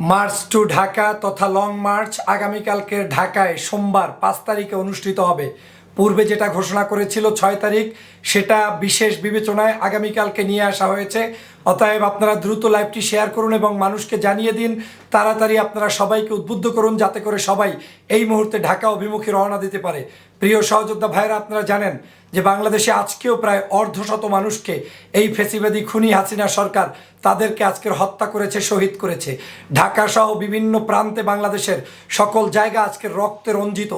March two Dhaka তথা long March আগামীকালকের ঢাকায় সোমবার পাঁচ তারিখে অনুষ্ঠিত হবে। পূর্বে যেটা ঘোষণা করেছিল ছয় তারিখ, সেটা বিশেষ বিবেচনায় আগামীকালকে নিয়ে আসা হয়েছে। অতএব আপনারা দ্রুত লাইভটি শেয়ার করুন এবং মানুষকে জানিয়ে দিন, তাড়াতাড়ি আপনারা সবাইকে উদ্বুদ্ধ করুন যাতে করে সবাই এই মুহূর্তে ঢাকা অভিমুখী রওনা দিতে পারে। প্রিয় সহযোদ্ধা ভাইরা আপনারা জানেন যে বাংলাদেশে আজকেও প্রায় অর্ধশত মানুষকে এই ফেসিবাদী খুনি হাসিনা সরকার তাদেরকে আজকের হত্যা করেছে, শহীদ করেছে। ঢাকা সহ বিভিন্ন প্রান্তে বাংলাদেশের সকল জায়গা আজকের রক্তে রঞ্জিত।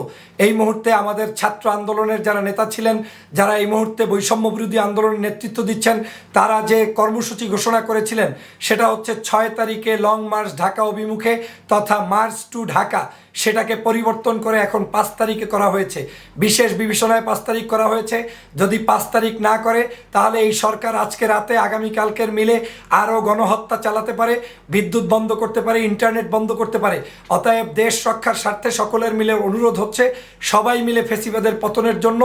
এই মুহূর্তে আমাদের ছাত্র আন্দোলনের যারা নেতা ছিলেন, যারা এই মুহূর্তে বৈষম্য বিরোধী আন্দোলনের নেতৃত্ব দিচ্ছেন, তারা যে কর্মসূচি ঘোষণা করেছিলেন। সেটা হচ্ছে ছয় তারিখে লং মার্চ ঢাকা অভিমুখে তথা মার্চ টু ঢাকা। সেটাকে পরিবর্তন করে এখন পাঁচ তারিখে করা হয়েছে। বিশেষ বিবেচনায় পাঁচ তারিখ করা হয়েছে। যদি পাঁচ তারিখ না করে, তাহলে এই সরকার আজকে রাতে আগামীকালকের মিলে আরও গণহত্যা চালাতে পারে, বিদ্যুৎ বন্ধ করতে পারে, ইন্টারনেট বন্ধ করতে পারে। অতএব দেশ রক্ষার স্বার্থে সকলের মিলে অনুরোধ হচ্ছে, সবাই মিলে ফেসিবাদের পতনের জন্য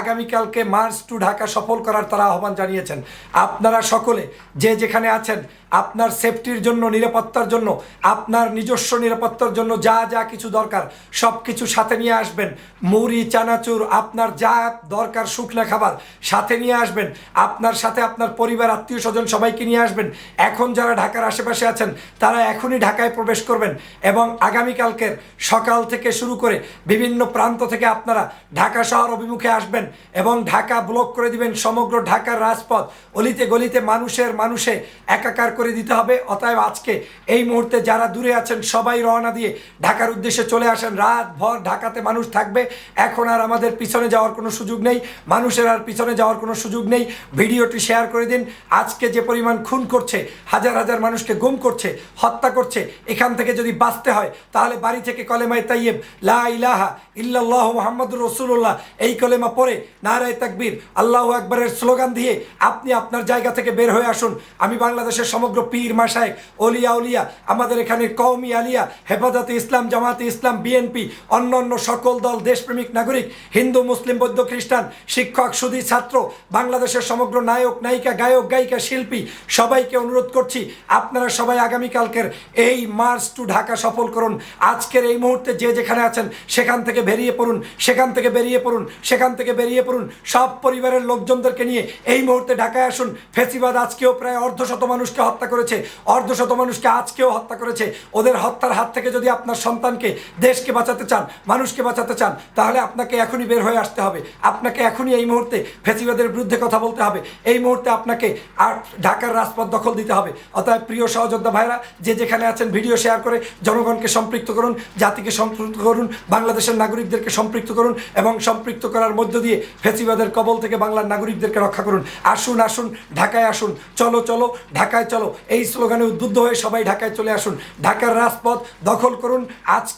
আগামীকালকে মার্চ টু ঢাকা সফল করার তারা আহ্বান জানিয়েছেন। আপনারা সকলে, যে যেখানে আছেন, আপনার সেফটির জন্য, নিরাপত্তার জন্য, আপনার নিজস্ব নিরাপত্তার জন্য যা যা কিছু দরকার। সব কিছু সাথে নিয়ে আসবেন। মুড়ি, চানাচুর, আপনার যা দরকার শুকনা খাবার সাথে নিয়ে আসবেন। আপনার সাথে আপনার পরিবার, আত্মীয় স্বজন সবাইকে নিয়ে আসবেন। এখন যারা ঢাকার আশেপাশে আছেন, তারা এখনই ঢাকায় প্রবেশ করবেন এবং আগামীকালকের সকাল থেকে শুরু করে বিভিন্ন প্রান্ত থেকে আপনারা ঢাকা শহর অভিমুখে আসবেন এবং ঢাকা ব্লক করে দিবেন সমগ্র ঢাকার রাজপথ। অলিতে গলিতে মানুষের মানুষে একাকার করে দিতে হবে। অতএব আজকে এই মুহূর্তে যারা দূরে আছেন, সবাই রওনা দিয়ে ঢাকার উদ্দেশ্যে চলে আসেন, রাত ভর ঢাকাতে মানুষ থাকবে। এখন আর আমাদের পিছনে যাওয়ার কোনো সুযোগ নেই, মানুষের আর পিছনে যাওয়ার কোনো সুযোগ নেই। ভিডিওটি শেয়ার করে দিন। আজকে যে পরিমাণ খুন করছে, হাজার হাজার মানুষকে গুম করছে, হত্যা করছে, এখান থেকে যদি বাঁচতে হয়, তাহলে বাড়ি থেকে কলেমায় তাইয়েব লা ইলাহা ইল্লাল্লাহ মোহাম্মদুর রসুল্লাহ এই কলেমা পড়ে নারায় তাকবীর, আল্লাহ আকবরের স্লোগান দিয়ে আপনি আপনার জায়গা থেকে বের হয়ে আসুন। আমি বাংলাদেশের সমগ্র পীর মাসায় অলিয়া উলিয়া, আমাদের এখানে কওমি আলিয়া, হেফাজতে ইসলাম জামাতে ইসলাম, বিএনপি, অন্য অন্য সকল দল, দেশপ্রেমিক, নাগরিক, হিন্দু, মুসলিম, বৌদ্ধ, খ্রিস্টান, শিক্ষক সুদী ছাত্র, বাংলাদেশের সমগ্র নায়ক, নায়িকা, গায়ক, গায়িকা, শিল্পী, সবাইকে অনুরোধ করছি, আপনারা সবাই আগামীকালকের এই মার্চ টু ঢাকা সফল করুন। আজকের এই মুহূর্তে যে যেখানে আছেন, সেখান থেকে বেরিয়ে পড়ুন, সেখান থেকে বেরিয়ে পড়ুন, সেখান থেকে বেরিয়ে পড়ুন। সব পরিবারের লোকজনদেরকে নিয়ে এই মুহূর্তে ঢাকায় আসুন। ফেসিবাদ আজকেও প্রায় অর্ধশত মানুষকে হত্যা করেছে, অর্ধশত মানুষকে আজকেও হত্যা করেছে। ওদের হত্যার হাত থেকে যদি আপনার সন্তানকে দেশকে বাঁচাতে চান, মানুষকে বাঁচাতে চান, তাহলে আপনাকে এখনই বের হয়ে আসতে হবে। আপনাকে এখনই এই মুহূর্তে ফেসিবাদের বিরুদ্ধে কথা বলতে হবে। এই মুহূর্তে আপনাকে আর ঢাকার রাজপথ দখল দিতে হবে। অতএব প্রিয় সহযোদ্ধা ভাইরা, যে যেখানে আছেন, ভিডিও শেয়ার করে জনগণকে সম্পৃক্ত করুন, জাতিকে সম্পৃক্ত করুন, বাংলাদেশের নাগরিকদেরকে সম্পৃক্ত করুন এবং সম্পৃক্ত করার মধ্য দিয়ে ফেসিবাদের কবল থেকে বাংলার নাগরিকদেরকে রক্ষা করুন। আসুন আসুন, ঢাকায় আসুন। চলো চলো, ঢাকায় চলো। এই স্লোগানে উদ্বুদ্ধ হয়ে সবাই ঢাকায় চলে আসুন। ঢাকার রাজপথ দখল করুন।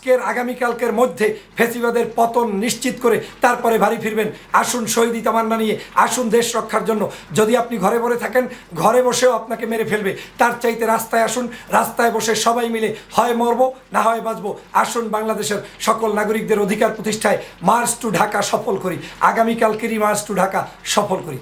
আজকের, আগামীকালকের মধ্যে ফেসিবাদের পতন নিশ্চিত করে তারপরে বাড়ি ফিরবেন। আসুন শহীদি তামান্না নিয়ে, আসুন দেশ রক্ষার জন্য। যদি আপনি ঘরে বসে থাকেন, ঘরে বসেও আপনাকে মেরে ফেলবে। তার চাইতে রাস্তায় আসুন, রাস্তায় বসে সবাই মিলে হয় মরবো, না হয় বাঁচবো। আসুন বাংলাদেশের সকল নাগরিকদের অধিকার প্রতিষ্ঠায় মার্চ টু ঢাকা সফল করি। আগামীকালকেরই মার্চ টু ঢাকা সফল করি।